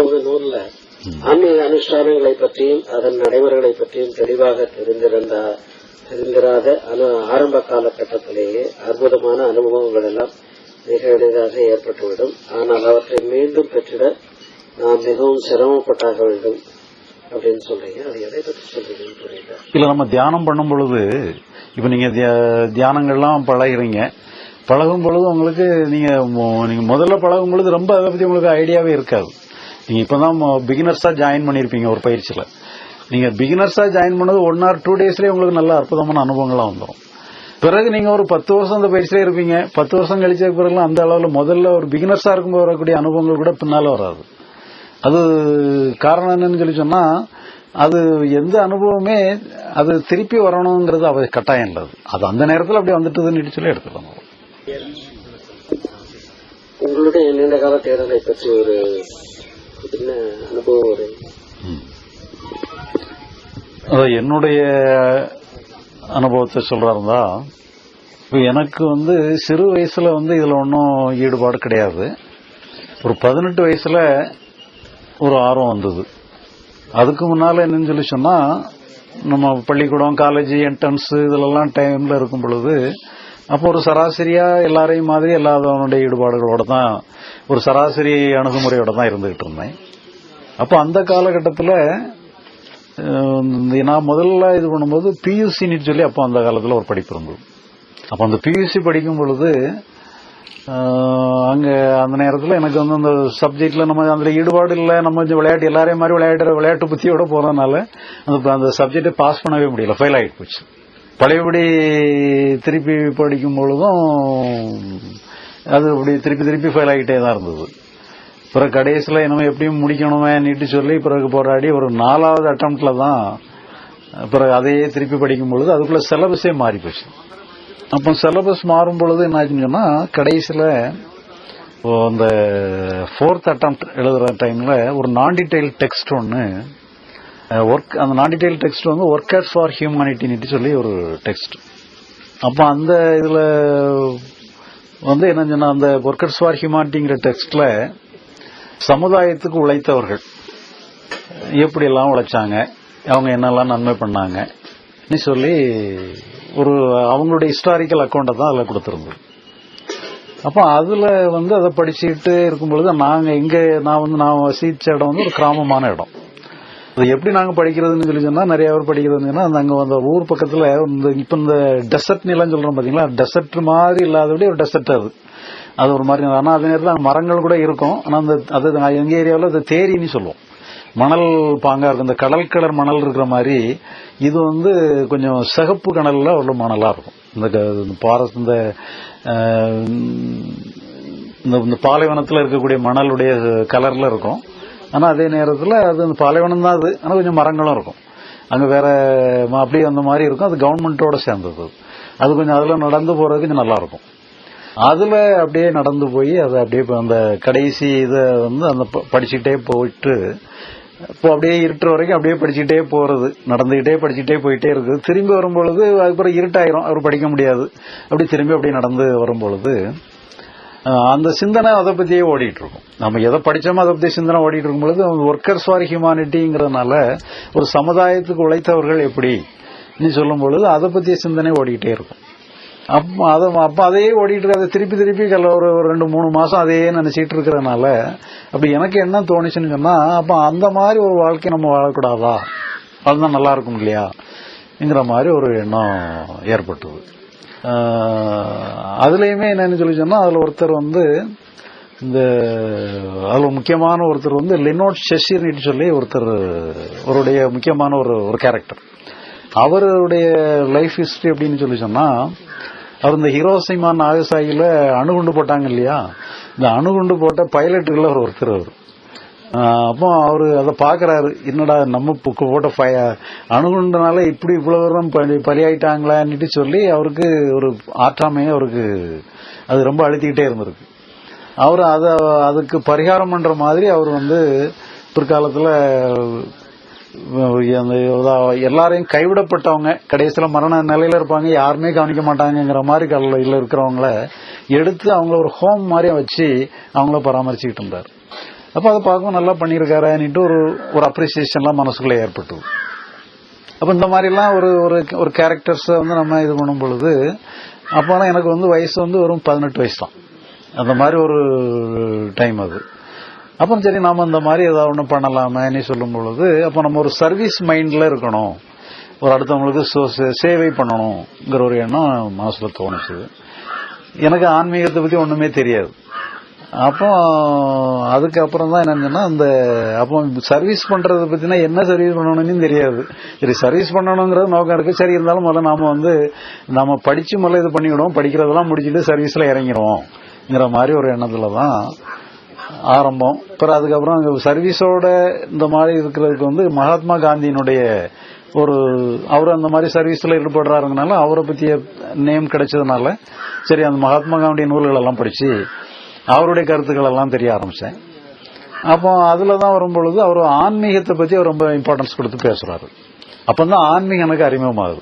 உங்க நூல்ல ஆன்மீக அனுஷ்டானங்களை பற்றியும் அதன் நடைமுறைகளை பற்றியும் தெளிவாக தெரிந்திருந்தா தெரிந்திராத அனு ஆரம்ப காலகட்டத்திலேயே அற்புதமான அனுபவங்கள் எல்லாம் மிக எளிதாக ஏற்பட்டுவிடும். ஆனால் அவற்றை மீண்டும் பெற்றிட நாம் மிகவும் சிரமப்பட்டாக வேண்டும் அப்படின்னு சொல்றீங்க. அது எதை பற்றி சொல்றீங்கன்னு புரியல. இல்ல நம்ம தியானம் பண்ணும் பொழுது இப்ப நீங்க தியா- தியானங்கள்லாம் பழகுறீங்க. பழகும் பொழுது உங்களுக்கு நீங்க நீங்க முதல்ல பழகும் பொழுது ரொம்ப அதை பத்தி உங்களுக்கு ஐடியாவே இருக்காது. நீங்க இப்பதான் பிகினர்ஸா ஜாயின் பண்ணிருப்பீங்க ஒரு பயிற்சியில. நீங்க பிகினர்ஸா ஜாயின் பண்ணது ஒன் ஆர் டூ டேஸ்லயே உங்களுக்கு நல்ல அற்புதமான அனுபவங்களா வந்துடும் பிறகு நீங்க ஒரு பத்து வருஷம் அந்த பயிற்சியிலே இருப்பீங்க. பத்து வருஷம் கழிச்ச பிறகு அந்த அளவுல முதல்ல ஒரு பிகினர்ஸா இருக்கும்போது வரக்கூடிய அனுபவங்கள் கூட பின்னால வராது. அது காரணம் என்னன்னு சொல்லி சொன்னா அது எந்த அனுபவமே அது திருப்பி வரணுங்கிறது அவ கட்டாயம் இல்லை அது. அது அந்த நேரத்தில் அப்படி வந்துட்டுதுன்னு சொல்லி எடுத்துக்கலாம். உங்களுடைய நீண்ட கால தேடலை பற்றி ஒரு என்ன அனுபவம் என்னுடைய அனுபவத்தை சொல்றாருந்தா இப்ப எனக்கு வந்து சிறு வயசுல வந்து இதுல ஒன்றும் ஈடுபாடு கிடையாது. ஒரு பதினெட்டு வயசுல ஒரு ஆர்வம் வந்தது. அதுக்கு முன்னால என்னன்னு சொல்லி சொன்னா நம்ம பள்ளிக்கூடம் காலேஜ் என்ட்ரன்ஸ் இதுலலாம் டைம்ல இருக்கும் பொழுது அப்போ ஒரு சராசரியா எல்லாரையும் மாதிரி எல்லாதவனுடைய ஈடுபாடுகளோட தான் ஒரு சராசரி அணுகுமுறையோட தான் இருந்துகிட்டு இருந்தேன். அப்போ அந்த காலகட்டத்தில் நான் முதல்ல இது பண்ணும்போது பியூசின்னு சொல்லி அப்போ அந்த காலத்தில் ஒரு படிப்பு இருந்தது. அப்போ அந்த பியூசி படிக்கும் பொழுது அங்கே அந்த நேரத்தில் எனக்கு வந்து அந்த சப்ஜெக்டில் நம்ம அந்த ஈடுபாடு இல்லை நம்ம கொஞ்சம் விளையாட்டு எல்லாரையும் மாதிரி விளையாடுற விளையாட்டு புத்தியோட போகிறதுனால அந்த அந்த சப்ஜெக்டை பாஸ் பண்ணவே முடியல ஃபெயில் ஆகிட்டு போச்சு. பழையபடி திருப்பி படிக்கும் பொழுதும் அது அப்படி திருப்பி திருப்பி ஃபெயில் ஆகிட்டே தான் இருந்தது. பிறகு கடைசியில் நம்ம எப்படியும் முடிக்கணுமே நீட்டு சொல்லி பிறகு போராடி ஒரு நாலாவது அட்டம்ப்டில் தான் பிறகு அதையே திருப்பி படிக்கும் பொழுது அதுக்குள்ள சிலபஸே மாறி போச்சு. அப்போ சிலபஸ் மாறும் பொழுது என்ன ஆச்சுன்னு சொன்னால் கடைசியில் அந்த ஃபோர்த் அட்டம் எழுதுகிற டைமில் ஒரு நான் டீடைல் டெக்ஸ்ட் ஒன்று ஒர்க் அந்த நான் டீடைல் டெக்ஸ்ட் வந்து ஒர்க்கர்ஸ் ஃபார் ஹியூமனிட்டின்னு சொல்லி ஒரு டெக்ஸ்ட் அப்போ அந்த இதில் வந்து என்ன சொன்னா அந்த ஒர்க்கர்ஸ் ஃபார் ஹியூமானிட்டிங்கிற டெக்ஸ்ட்ல சமுதாயத்துக்கு உழைத்தவர்கள். எப்படி எல்லாம் உழைச்சாங்க அவங்க என்னெல்லாம் நன்மை பண்ணாங்க சொல்லி ஒரு அவங்களுடைய ஹிஸ்டாரிக்கல் அக்கௌண்ட்டை தான் அதில் கொடுத்துருந்தோம் அப்போ அதில் வந்து அதை படிச்சுட்டு இருக்கும் பொழுது நாங்கள் இங்கே நான் வந்து நான் வசித்த இடம் வந்து ஒரு கிராமமான இடம். அது எப்படி நாங்கள் படிக்கிறதுன்னு சொல்லி சொன்னால் நிறைய பேர் படிக்கிறதுன்னு சொன்னால் அந்த அங்கே அந்த ஊர் பக்கத்தில் இந்த இப்போ இந்த டெசர்ட் நிலம் சொல்கிறோம் பார்த்தீங்களா டெசர்ட் மாதிரி இல்லாதபடி ஒரு டெசர்ட் அது. அது ஒரு மாதிரி ஆனால் அதே நேரத்தில் மரங்கள் கூட இருக்கும். ஆனால் அந்த அது எங்கள் ஏரியாவில் அது தேரின்னு சொல்லுவோம். மணல் பாங்கா இருக்கும். இந்த கடல் கலர் மணல் இருக்கிற மாதிரி இது வந்து கொஞ்சம் சிகப்பு கணலில் உள்ள மணலா இருக்கும். இந்த க- இந்த பாரஸ் இந்த இந்த இந்த பாலைவனத்தில் இருக்கக்கூடிய மணலுடைய கலர்ல இருக்கும். ஆனா அதே நேரத்தில் அது அந்த பாலைவனம் தான் அது. ஆனால் கொஞ்சம் மரங்களும் இருக்கும். அங்க வேற அப்படியே அந்த மாதிரி இருக்கும். அது கவர்மெண்ட்டோட சேர்ந்தது. அது கொஞ்சம் அதுல நடந்து போறது கொஞ்சம் நல்லா இருக்கும். அதுல அப்படியே நடந்து போய் அது அப்படியே இப்போ அந்த கடைசி இதை வந்து அந்த ப- படிச்சுக்கிட்டே போயிட்டு இப்போ அப்படியே இருட்டுற வரைக்கும் அப்படியே படிச்சுக்கிட்டே போறது. நடந்துகிட்டே படிச்சுக்கிட்டே போயிட்டே இருக்குது. திரும்பி வரும்பொழுது அதுக்கப்புறம் இருட்டாயிரும். அவர் படிக்க முடியாது. அப்படி திரும்பி அப்படியே நடந்து வரும்பொழுது அந்த சிந்தனை அதை பத்தியே ஓடிட்டு இருக்கும் நம்ம எதை படிச்சோமோ அதை பத்தி சிந்தனை ஓடிட்டு இருக்கும் பொழுது ஒர்க்கர்ஸ் ஃபார் ஹியூமானிட்டிங்கிறதுனால ஒரு சமுதாயத்துக்கு உழைத்தவர்கள் எப்படி நீ சொல்லும் பொழுது அதை பத்திய சிந்தனை ஓடிக்கிட்டே இருக்கும். அப்போ அதை அப்ப அதையே ஓடிட்டு இருக்க அதை திருப்பி திருப்பி கல்ல ஒரு ரெண்டு மூணு மாசம் அதையே நினைச்சிட்டு இருக்கிறதுனால அப்படி எனக்கு என்ன தோணுச்சுன்னு சொன்னா அப்ப அந்த மாதிரி ஒரு வாழ்க்கை நம்ம வாழக்கூடாதா? வாழ்ந்தா நல்லா இருக்கும் இல்லையாங்கிற மாதிரி ஒரு எண்ணம் ஏற்பட்டது. அதுலேயுமே என்னன்னு சொல்லி சொன்னால் அதில் ஒருத்தர் வந்து இந்த அதில் முக்கியமான ஒருத்தர் வந்து லினோட் ஷெஷீர்னு சொல்லி ஒருத்தர் அவருடைய முக்கியமான ஒரு ஒரு கேரக்டர் அவருடைய லைஃப் ஹிஸ்ட்ரி அப்படின்னு சொல்லி சொன்னால் அவர் இந்த ஹிரோசிமா நாகசாகில அணுகுண்டு போட்டாங்க இல்லையா? இந்த அணுகுண்டு போட்ட பைலட்டுகளில் அவர் ஒருத்தர் அவர். அப்போ அவரு அதை பாக்குறாரு என்னடா நம்ம புக்கு போட்ட பய அணுகுண்டனால இப்படி இவ்வளவு தூரம் பலி பலியாயிட்டாங்களான்னுட்டு சொல்லி அவருக்கு ஒரு ஆற்றாமையே அவருக்கு அது ரொம்ப அழுத்திக்கிட்டே இருந்திருக்கு. அவர் அதை அதுக்கு பரிகாரம் பண்ற மாதிரி அவர் வந்து பிற்காலத்துல அந்த எல்லாரையும் கைவிடப்பட்டவங்க கடைசியில மரண நிலையில இருப்பாங்க யாருமே கவனிக்க மாட்டாங்கங்கிற மாதிரி கல்ல இருக்கிறவங்கள எடுத்து அவங்கள ஒரு ஹோம் மாதிரி வச்சு அவங்கள பராமரிச்சுக்கிட்டு இருந்தார். அப்ப அதை பார்க்கும் நல்லா பண்ணியிருக்காருன்னுட்டு ஒரு ஒரு அப்ரிசியேஷன்லாம் மனசுக்குள்ள ஏற்பட்டது அப்ப இந்த மாதிரிலாம் ஒரு ஒரு ஒரு கேரக்டர்ஸை வந்து நம்ம இது பண்ணும் பொழுது அப்போலாம் எனக்கு வந்து வயசு வந்து வெறும் பதினெட்டு வயசு தான். அந்த மாதிரி ஒரு டைம் அது. அப்புறம் சரி நாம இந்த மாதிரி ஏதாவது ஒன்று பண்ணலாமேன்னு சொல்லும் பொழுது அப்போ நம்ம ஒரு சர்வீஸ் மைண்ட்ல இருக்கணும். ஒரு அடுத்தவங்களுக்கு சோ- சே- சேவை பண்ணணுங்கிற ஒரு எண்ணம் மனசுல தோணுச்சு. எனக்கு ஆன்மீகத்தை பத்தி ஒண்ணுமே தெரியாது. அப்போ அதுக்கப்புறம் தான் என்னன்னா இந்த அப்போ சர்வீஸ் பண்றதை பத்தினா என்ன சர்வீஸ் பண்ணணும்னு தெரியாது. சரி சர்வீஸ் பண்ணணுங்கிறது நோக்கம் இருக்கு. சரி இருந்தாலும் முதல்ல நாம வந்து நம்ம படிச்சு முதல்ல இது பண்ணிவிடுவோம். படிக்கிறதெல்லாம் முடிச்சுட்டு சர்வீஸ்ல இறங்கிடுவோம்ங்கிற மாதிரி ஒரு எண்ணத்துல தான் ஆரம்பம். அப்புறம் அதுக்கப்புறம் அங்கே சர்வீஸோட இந்த மாதிரி இருக்கிறதுக்கு வந்து மகாத்மா காந்தியினுடைய ஒரு அவர் அந்த மாதிரி சர்வீஸ்ல ஈடுபடுறாருங்கனால அவரை பத்திய நேம் கிடைச்சதுனால சரி அந்த மகாத்மா காந்தி நூல்கள் எல்லாம் படிச்சு அவருடைய கருத்துக்கள் எல்லாம் தெரிய ஆரம்பிச்சேன். அப்போ அதுல தான் வரும்பொழுது அவர் ஆன்மீகத்தை பத்தி அவர் ரொம்ப இம்பார்ட்டன்ஸ் கொடுத்து பேசுறாரு. அப்பதான் ஆன்மீகம் எனக்கு அறிமுகமாகுது.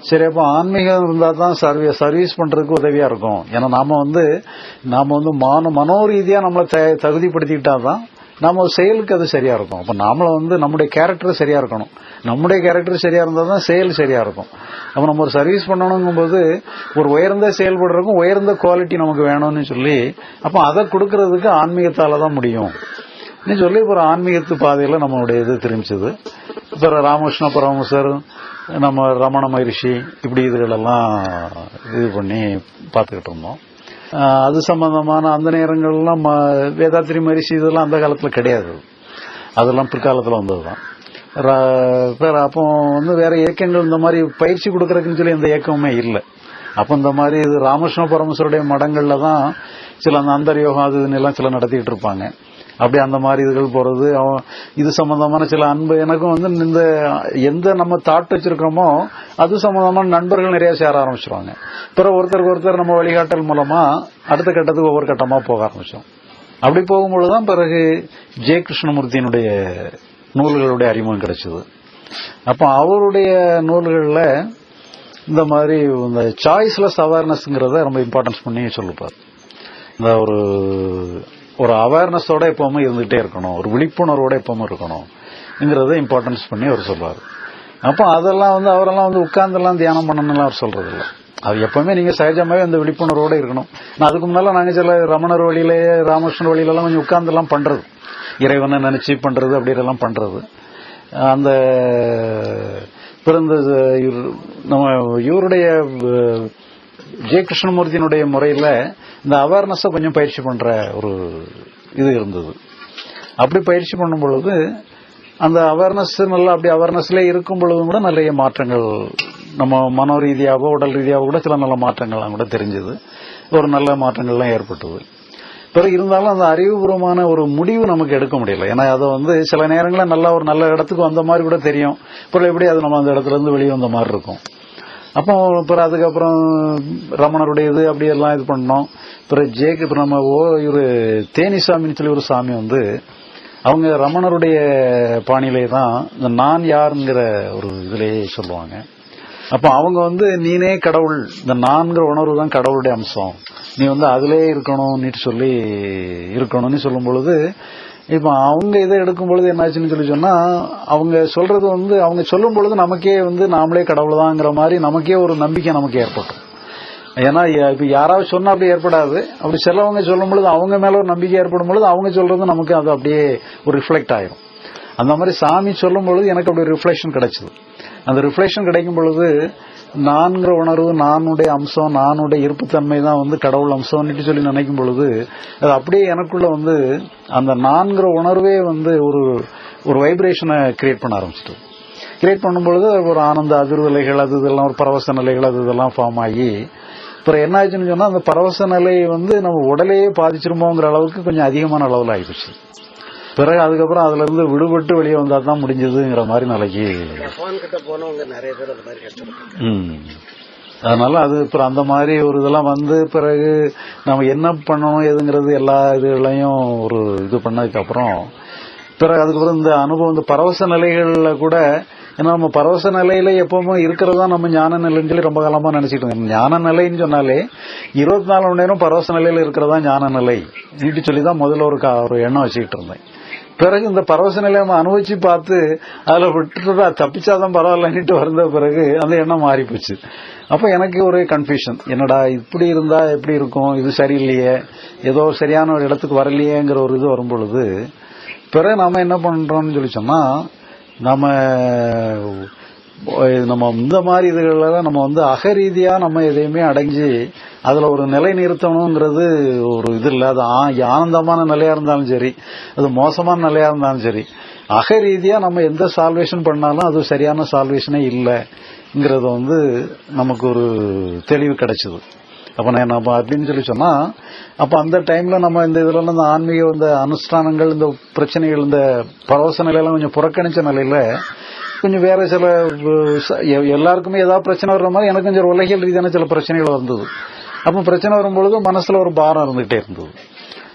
சரி அப்போ ஆன்மீகம் இருந்தால் தான் சர்வீ சர்வீஸ் பண்றதுக்கு உதவியா இருக்கும். ஏன்னா நாம வந்து நாம வந்து மன மனோரீதியா நம்மளை த- தகுதிப்படுத்திக்கிட்டா தான் நம்ம செயலுக்கு அது சரியா இருக்கும். அப்ப நாமளை வந்து நம்முடைய கேரக்டர் சரியா இருக்கணும். நம்முடைய கேரக்டர் சரியா இருந்தா தான் செயல் சரியா இருக்கும். அப்ப நம்ம ஒரு சர்வீஸ் பண்ணணுங்கும்போது ஒரு உயர்ந்த செயல்படுறதுக்கும் உயர்ந்த குவாலிட்டி நமக்கு வேணும்னு சொல்லி அப்ப அதை கொடுக்கறதுக்கு ஆன்மீகத்தால தான் முடியும் சொல்லி ஒரு ஆன்மீகத்து பாதையில நம்மளுடைய இது தெரிஞ்சது அப்புறம் ராமகிருஷ்ண பரமசர் நம்ம ரமண மகிழ்ச்சி இப்படி இதுகளெல்லாம் இது பண்ணி பார்த்துக்கிட்டு இருந்தோம். அது சம்பந்தமான அந்த நேரங்கள்லாம் ம- வேதாத்திரி மகிழ்ச்சி இதெல்லாம் அந்த காலத்தில் கிடையாது. அதெல்லாம் பிற்காலத்தில் வந்தது தான் வேற அப்போ வந்து வேற இயக்கங்கள் இந்த மாதிரி பயிற்சி கொடுக்கறதுக்குன்னு சொல்லி எந்த இயக்கமுமே இல்லை. அப்போ இந்த மாதிரி இது ராமகிருஷ்ண பரமேஸ்வருடைய மடங்கள்ல தான் சில அந்த அந்தர்யோகம் அது இதுன்னு எல்லாம் சில நடத்திட்டு இருப்பாங்க. அப்படி அந்த மாதிரி இதுகள் போறது இது சம்பந்தமான சில அன்பு எனக்கும் வந்து இந்த எந்த நம்ம தாட் வச்சிருக்கோமோ அது சம்பந்தமான நண்பர்கள் நிறைய சேர ஆரம்பிச்சிருவாங்க. பிறகு ஒருத்தருக்கு ஒருத்தர் நம்ம வழிகாட்டல் மூலமா அடுத்த கட்டத்துக்கு ஒவ்வொரு கட்டமா போக ஆரம்பிச்சோம் அப்படி போகும்பொழுதுதான் பிறகு ஜெய கிருஷ்ணமூர்த்தியினுடைய நூல்களுடைய அறிமுகம் கிடைச்சது. அப்ப அவருடைய நூல்களில் இந்த மாதிரி இந்த சாய்ஸ்லெஸ் அவேர்னஸ்ங்கிறத ரொம்ப இம்பார்ட்டன்ஸ் பண்ணி சொல்லுப்பார். இந்த ஒரு ஒரு அவேர்னஸோட எப்பவுமே இருந்துகிட்டே இருக்கணும். ஒரு விழிப்புணர்வோட எப்பவுமே இருக்கணும்ங்கிறத இம்பார்ட்டன்ஸ் பண்ணி அவர் சொல்லுவார். அப்போ அதெல்லாம் வந்து அவரெல்லாம் வந்து உட்கார்ந்தெல்லாம் தியானம் பண்ணணும்லாம் அவர் சொல்றது இல்லை அது எப்பவுமே நீங்க சகஜமாவே அந்த விழிப்புணர்வோட இருக்கணும். நான் அதுக்கு முன்னால நாங்க சில ரமணர் வழியிலேயே ராமகிருஷ்ணன் வழியில கொஞ்சம் உட்கார்ந்தெல்லாம் பண்றது. இறைவனை நினைச்சு பண்றது அப்படி பண்றது. அந்த பிறந்த இவர் நம்ம இவருடைய ஜெய கிருஷ்ணமூர்த்தியினுடைய முறையில இந்த அவேர்னஸை கொஞ்சம் பயிற்சி பண்ற ஒரு இது இருந்தது. அப்படி பயிற்சி பண்ணும் பொழுது அந்த அவேர்னஸ் நல்லா அப்படி அவேர்னஸ்ல இருக்கும் பொழுதும் கூட நிறைய மாற்றங்கள் நம்ம மனோ ரீதியாகவோ உடல் ரீதியாகவோ கூட சில நல்ல மாற்றங்கள்லாம் கூட தெரிஞ்சது. ஒரு நல்ல மாற்றங்கள்லாம் ஏற்பட்டது. பிறகு இருந்தாலும் அந்த அறிவுபூர்வமான ஒரு முடிவு நமக்கு எடுக்க முடியல. ஏன்னா அதை வந்து சில நேரங்களில் நல்லா ஒரு நல்ல இடத்துக்கு வந்த மாதிரி கூட தெரியும். பிறகு எப்படி அது நம்ம அந்த இடத்துல இருந்து வெளியே வந்த மாதிரி இருக்கும். அப்போ பிறகு அதுக்கப்புறம் ரமணருடைய இது அப்படி எல்லாம் இது பண்ணோம். பிறகு ஜேக்கு இப்போ நம்ம ஓ இவரு தேனிசாமின்னு சொல்லி ஒரு சாமி வந்து அவங்க ரமணருடைய பாணியிலே தான் இந்த நான் யாருங்கிற ஒரு இதிலேயே சொல்லுவாங்க. அப்ப அவங்க வந்து நீனே கடவுள். இந்த நான்கிற உணர்வு தான் கடவுளுடைய அம்சம். நீ வந்து அதிலே இருக்கணும்னு சொல்லி இருக்கணும்னு சொல்லும் பொழுது இப்ப அவங்க இதை எடுக்கும் பொழுது என்னாச்சுன்னு சொல்லி சொன்னா அவங்க சொல்றது வந்து அவங்க சொல்லும் பொழுது நமக்கே வந்து நாமளே கடவுள் தாங்கிற மாதிரி நமக்கே ஒரு நம்பிக்கை நமக்கு ஏற்படும். ஏன்னா இப்ப யாராவது சொன்னா அப்படி ஏற்படாது. அப்படி சிலவங்க சொல்லும் பொழுது அவங்க மேல ஒரு நம்பிக்கை ஏற்படும் பொழுது அவங்க சொல்றது நமக்கு அது அப்படியே ஒரு ரிஃப்ளெக்ட் ஆயிரும். அந்த மாதிரி சாமி சொல்லும் பொழுது எனக்கு அப்படி ரிஃப்ளெக்ஷன் கிடைச்சது. அந்த ரிஃப்ளெக்ஷன் கிடைக்கும் பொழுது நான்கிற உணர்வு நானுடைய அம்சம் நானுடைய இருப்புத்தன்மை தான் வந்து கடவுள் அம்சம்னு சொல்லி நினைக்கும் பொழுது அது அப்படியே எனக்குள்ள வந்து அந்த நான்கிற உணர்வே வந்து ஒரு ஒரு வைப்ரேஷனை கிரியேட் பண்ண ஆரம்பிச்சிட்டு கிரியேட் பண்ணும்பொழுது ஒரு ஆனந்த அதிர்வலைகள் அது இதெல்லாம் ஒரு பரவச நிலைகள் அது இதெல்லாம் ஃபார்ம் ஆகி அப்புறம் என்ன ஆச்சுன்னு சொன்னா அந்த பரவச நிலை வந்து நம்ம உடலையே பாதிச்சிருமோங்கிற அளவுக்கு கொஞ்சம் அதிகமான அளவில் ஆயிடுச்சு. பிறகு அதுக்கப்புறம் அதுல இருந்து விடுபட்டு வெளியே வந்தா தான் முடிஞ்சதுங்கிற மாதிரி ம். அதனால அது அப்புறம் அந்த மாதிரி ஒரு இதெல்லாம் வந்து பிறகு நம்ம என்ன பண்ணணும் எதுங்கிறது எல்லா இதுகளையும் ஒரு இது பண்ணதுக்கு அப்புறம் பிறகு அதுக்கப்புறம் இந்த அனுபவம் இந்த பரவச நிலைகள்ல கூட ஏன்னா நம்ம பரவச நிலையில எப்பவுமே இருக்கிறதா நம்ம ஞான நிலைன்னு சொல்லி ரொம்ப காலமா நினைச்சிட்டு இருக்கோம் ஞான நிலைன்னு சொன்னாலே இருபத்தி நாலு மணி நேரம் பரவச நிலையில இருக்கிறதா ஞான நிலை? நீட்டு சொல்லி தான் முதல்ல ஒரு ஒரு எண்ணம் வச்சுக்கிட்டு இருந்தேன். பிறகு இந்த பரவச நிலையை அனுபவிச்சு பார்த்து அதுல விட்டுட்டா தப்பிச்சாதான் பரவாயில்லன்னுட்டு வந்த பிறகு அந்த எண்ணம் மாறி போச்சு அப்ப எனக்கு ஒரு கன்ஃபியூஷன் என்னடா இப்படி இருந்தா எப்படி இருக்கும்? இது சரியில்லையே. ஏதோ சரியான ஒரு இடத்துக்கு வரலையேங்கிற ஒரு இது வரும் பொழுது பிறகு நாம என்ன பண்றோம்னு சொல்லி சொன்னா நம்ம நம்ம இந்த மாதிரி இதுகள நம்ம வந்து அகரீதியாக நம்ம எதையுமே அடைஞ்சு அதில் ஒரு நிலை நிறுத்தணுங்கிறது ஒரு இது இல்லை. அது ஆ- ஆனந்தமான நிலையாக இருந்தாலும் சரி அது மோசமான நிலையாக இருந்தாலும் சரி அகரீதியாக நம்ம எந்த சால்வேஷன் பண்ணாலும் அது சரியான சால்வேஷனே இல்லைங்கிறது வந்து நமக்கு ஒரு தெளிவு கிடைச்சிது. அப்போ நான் நம்ம அப்படின்னு சொல்லி சொன்னால் அப்போ அந்த டைமில் நம்ம இந்த இதில் இந்த ஆன்மீக இந்த அனுஷ்டானங்கள் இந்த பிரச்சனைகள் இந்த பரவச நிலையெல்லாம் கொஞ்சம் புறக்கணிச்ச நிலையில் கொஞ்சம் வேற சில எல்லாருக்குமே ஏதாவது பிரச்சனை வர்ற மாதிரி எனக்கு கொஞ்சம் உலகியல் ரீதியான சில பிரச்சனைகள் வந்தது. அப்ப பிரச்சனை வரும்பொழுது மனசுல ஒரு பாரம் இருந்துகிட்டே இருந்தது.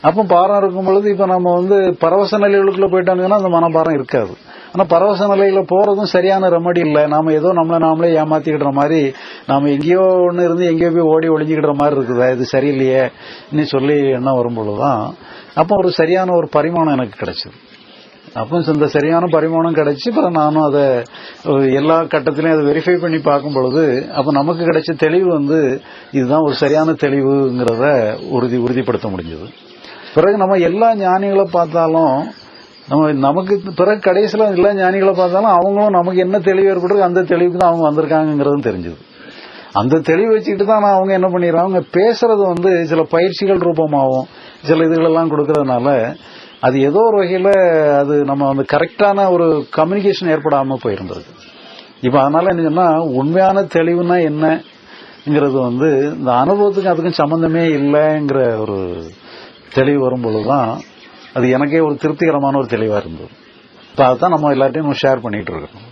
அப்போ பாரம் இருக்கும் பொழுது இப்ப நம்ம வந்து பரவச நிலைகளுக்குள்ள போயிட்டாங்கன்னா அந்த மனபாரம் இருக்காது. ஆனா பரவச நிலையில போறதும் சரியான ரெமடி இல்லை. நாம ஏதோ நம்மளை நாமளே ஏமாத்திக்கிற மாதிரி நாம எங்கேயோ ஒன்று இருந்து எங்கேயோ போய் ஓடி ஒளிஞ்சுக்கிற மாதிரி இருக்குதா? இது சரியில்லையே இன்னும் சொல்லி எண்ணம் வரும்பொழுதுதான் அப்போ ஒரு சரியான ஒரு பரிமாணம் எனக்கு கிடைச்சது. அப்போ இந்த சரியான பரிமாணம் கிடைச்சி அப்புறம் நானும் அதை எல்லா கட்டத்திலையும் அதை வெரிஃபை பண்ணி பார்க்கும் பொழுது அப்போ நமக்கு கிடைச்ச தெளிவு வந்து இதுதான் ஒரு சரியான தெளிவுங்கிறத உறுதி உறுதிப்படுத்த முடிஞ்சது. பிறகு நம்ம எல்லா ஞானிகளை பார்த்தாலும் நம்ம நமக்கு பிறகு கடைசியில் எல்லா ஞானிகளை பார்த்தாலும் அவங்களும் நமக்கு என்ன தெளிவு ஏற்படுறது அந்த தெளிவுக்கு தான் அவங்க வந்திருக்காங்கிறதும் தெரிஞ்சது. அந்த தெளிவு வச்சுக்கிட்டு தான் நான் அவங்க என்ன பண்ணிடுறாங்க அவங்க பேசுறது வந்து சில பயிற்சிகள் ரூபமாகவும் சில இதுகளெல்லாம் கொடுக்கறதுனால அது ஏதோ ஒரு வகையில் அது நம்ம அந்த கரெக்டான ஒரு கம்யூனிகேஷன் ஏற்படாமல் போயிருந்தது. இப்போ அதனால என்ன சொன்னால் உண்மையான தெளிவுனா என்னங்கிறது வந்து இந்த அனுபவத்துக்கும் அதுக்கும் சம்மந்தமே இல்லைங்கிற ஒரு தெளிவு வரும்பொழுது தான் அது எனக்கே ஒரு திருப்திகரமான ஒரு தெளிவாக இருந்தது. இப்போ அதுதான் நம்ம எல்லார்ட்டையும் ஷேர் பண்ணிட்டு இருக்கோம்.